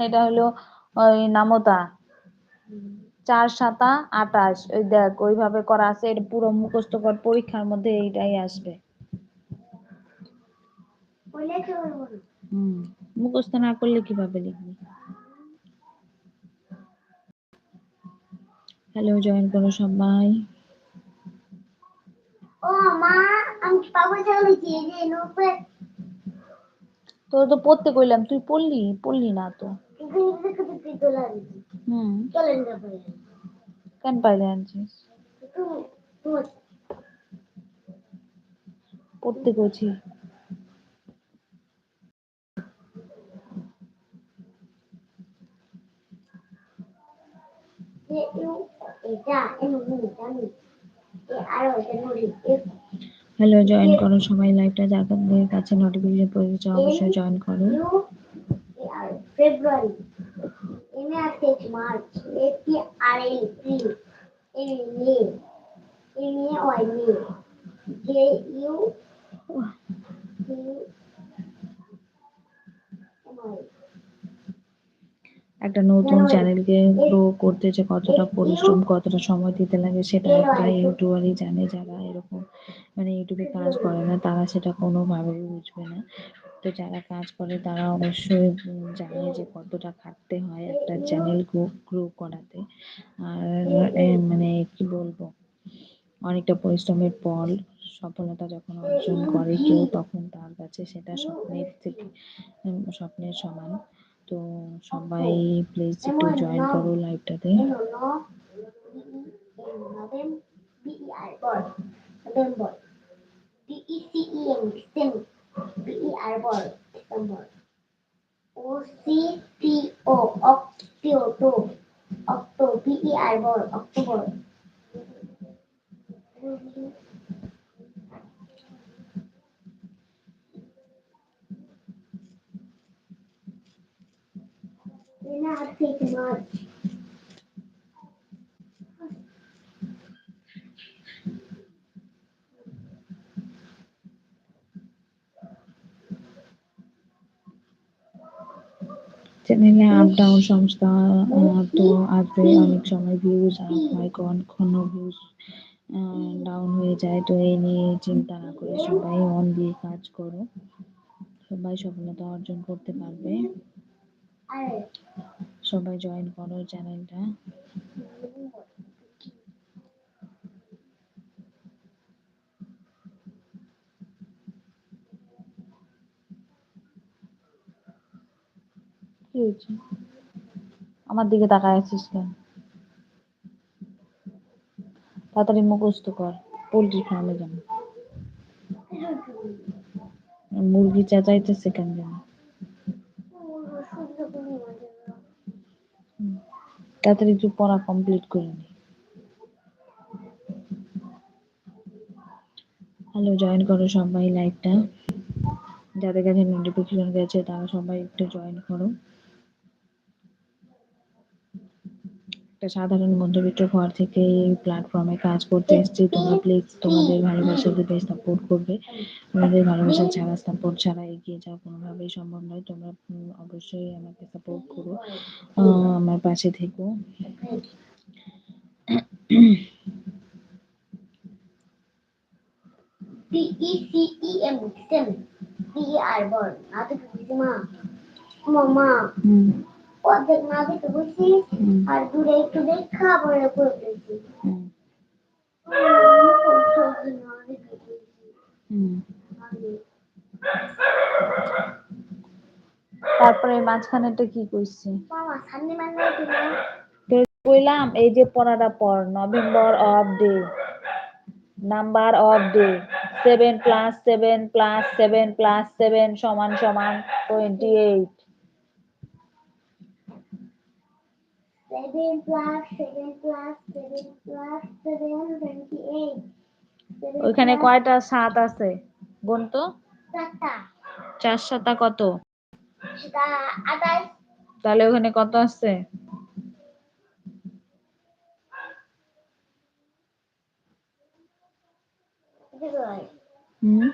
এটা হলো ওই নামতা। চার সাতা আটাশ। ওই দেখ ওইভাবে করা আছে। এটা পুরো মুখস্থ কর পরীক্ষার মধ্যে এইটাই আসবে। মুখস্থ না করলে কীভাবে লিখবি? হ্যালো জয়েন করো সবাই। ও মা আমি পাগল ছাগল তোর তো পড়তে কইলাম তুই পড়লি? পড়লি না তো। কেন পাইলে আনছিস? পড়তে এ হ্যালো জয়েন করো সবাই লাইভটা কাছে নোটিফিকেশন পৌঁছে অবশ্যই জয়েন করো। ফেব্রুয়ারি। এমে আছে মার্চ এটি আর April M May M A Y May J U একটা নতুন চ্যানেলকে গ্রো করতে যে কতটা পরিশ্রম কতটা সময় দিতে লাগে সেটা একটা ইউটিউবারই জানে যারা এরকম মানে ইউটিউবে কাজ করে না তারা সেটা কোনোভাবেই বুঝবে না। তো যারা কাজ করে তারা অবশ্যই জানে যে কতটা খাটতে হয় একটা চ্যানেল গ্রো গ্রো করাতে। আর মানে কি বলব? অনেকটা পরিশ্রমের পর সফলতা যখন অর্জন করে কেউ, তখন তার কাছে সেটা স্বপ্নের থেকে স্বপ্নের সমান। তো সবাই প্লিজ একটু জয়েন করো লাইভটাতে November E November E C E N December B E R ball December O C T O Octo Octo B E R ball October চ্যানেলে আপ ডাউন সংস্থা তো আছে অনেক সময় ভিউজ আপ হয় কখনো ভিউজ ডাউন হয়ে যায়। তো এই নিয়ে চিন্তা না করে সবাই অন দিয়ে কাজ করো। সবাই সফলতা অর্জন করতে পারবে। সবাই জয়েন করো চ্যানেলটা কি হয়েছে? আমার দিকে তাকায় আছিস কেন? তাড়াতাড়ি মুখস্থ কর, পোল্ট্রি ফার্মে যান মুরগি চেঁচাইতেছে কেন জানি? হুম। তাড়াতাড়ি একটু পড়া কমপ্লিট করে নি। হ্যালো জয়েন করো সবাই লাইভটা যাদের কাছে নোটিফিকেশন গেছে, তারা সবাই একটু জয়েন করো। একটা সাধারণ মধ্যবিত্ত ঘর থেকে এই প্ল্যাটফর্মে কাজ করতে এসেছি। তোমরা প্লিজ তোমাদের ভালোবাসা দিতে সাপোর্ট করবে। তোমাদের ভালোবাসা ছাড়া সাপোর্ট ছাড়া এগিয়ে যাওয়া কোনোভাবেই সম্ভব নয়। তোমরা অবশ্যই আমাকে সাপোর্ট করো। আমার পাশে থেকো। D E C E M December E R অর্ধেক দেখে বুঝছি আর দূরে একটু দেখা পরে তারপরে মাঝখানেটা কি তুমি কইলাম এই যে পড়াটা পড় November of day number of day seven plus seven plus seven plus seven সমান সমান twenty eight 7 plus 7 plus 7 plus 7 28 ওইখানে কয়টা? সাত আছে। গুণ তো চারটা। চার সাতা কত? তাহলে ওখানে কত আছে? হুম?